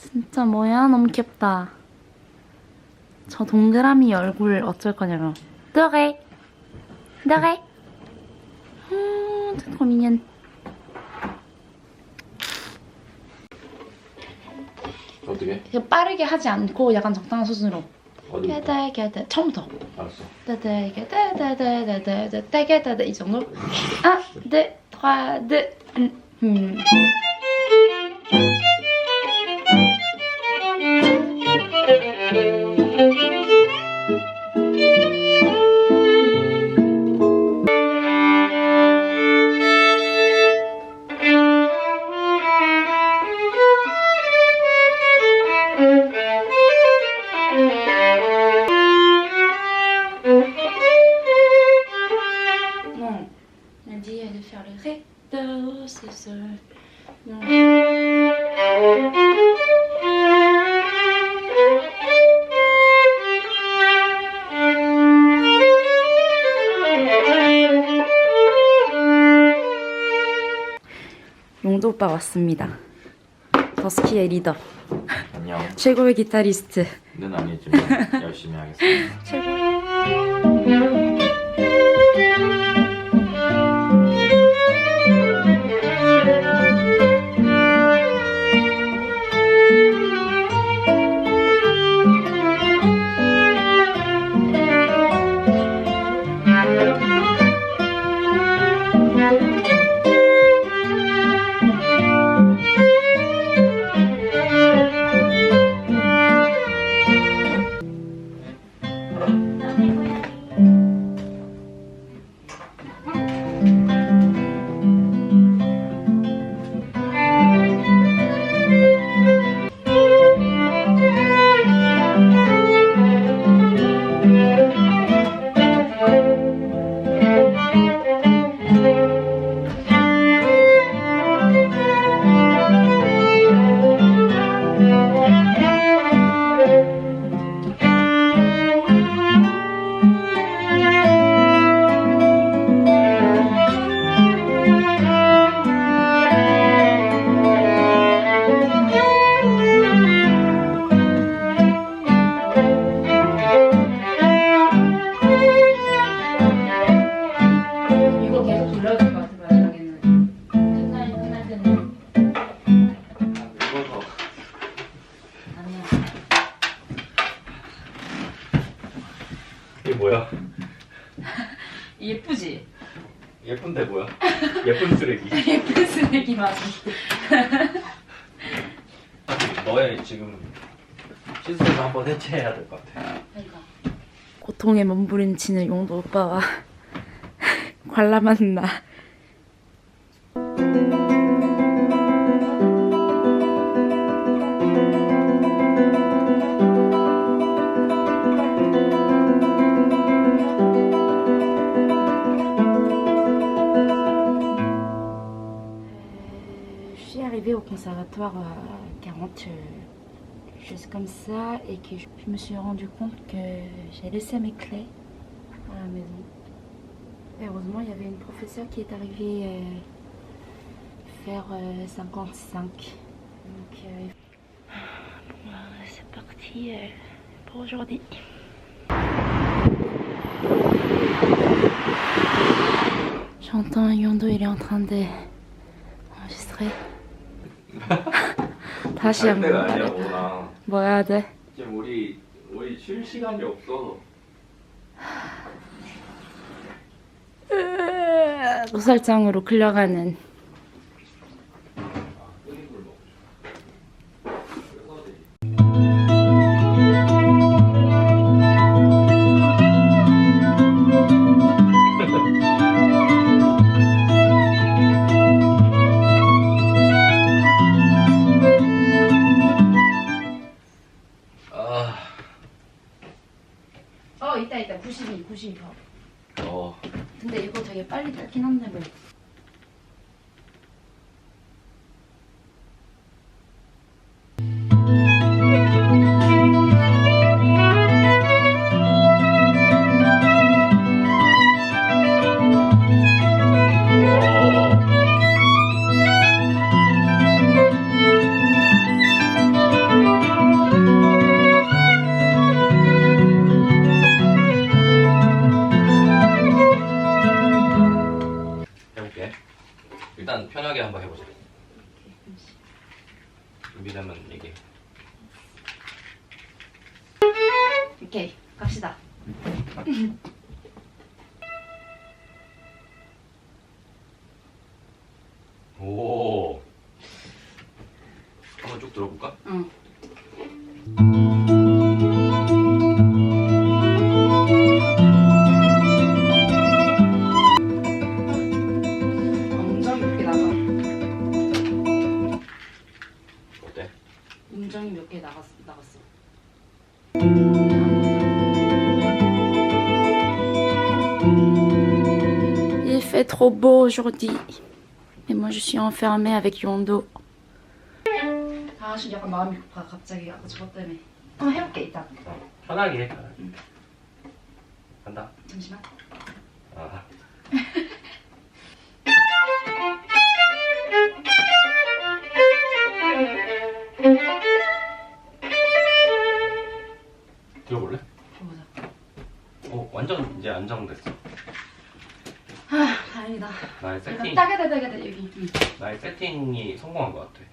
진짜 뭐야? 너무 귀엽다. 저 동그라미 얼굴 어쩔 거냐면. 너래. 너래. 음, mignonne. 어떻게? 그냥 빠르게 하지 않고 약간 적당한 수준으로. 게다 처음부터. 알았어. 따다 게다 따다 따다 따다 게다 이 정도. 아, 네, deux, un. 음. On a dit de faire le ré, do, c'est ça. Non. 용도 오빠 왔습니다. 버스키의 리더, 안녕. 최고의 기타리스트. 는 아니지만 열심히 하겠습니다. 최고. 뭐야? 예쁘지? 예쁜데 뭐야? 예쁜 쓰레기. 예쁜 쓰레기 맞아. 너의 지금 시스템을 한번 해체해야 될 것 같아. 고통에 몸부림치는 용도 오빠와 관람하는 나. Conservatoire à 40 euh, juste comme ça et que je, me suis rendu compte que j'ai laissé mes clés à la maison. Et heureusement, il y avait une professeure qui est arrivée euh, faire euh, 55. Donc, euh, bon, c'est parti euh, pour aujourd'hui. J'entends Yondo, il est en train de enregistrer. 다시 갈 한번 아니야, 말해봐. 오나. 뭐 해야 돼? 지금 우리 우리 쉴 시간이 없어. 노살장으로 끌려가는 어 있다 있다. 92 92 어, 근데 이거 되게 빨리 닳긴 한데 뭐 일단 편하게 한번 해보자. 준비되면 얘기해. 오케이 갑시다. 오. 한번 쭉 들어볼까? 응. Trop beau aujourd'hui. Et moi je suis enfermée avec Yondo. 다행이다. 나의 세팅 약간 따게다 따게다 여기. 응. 나의 세팅이 성공한 것 같아.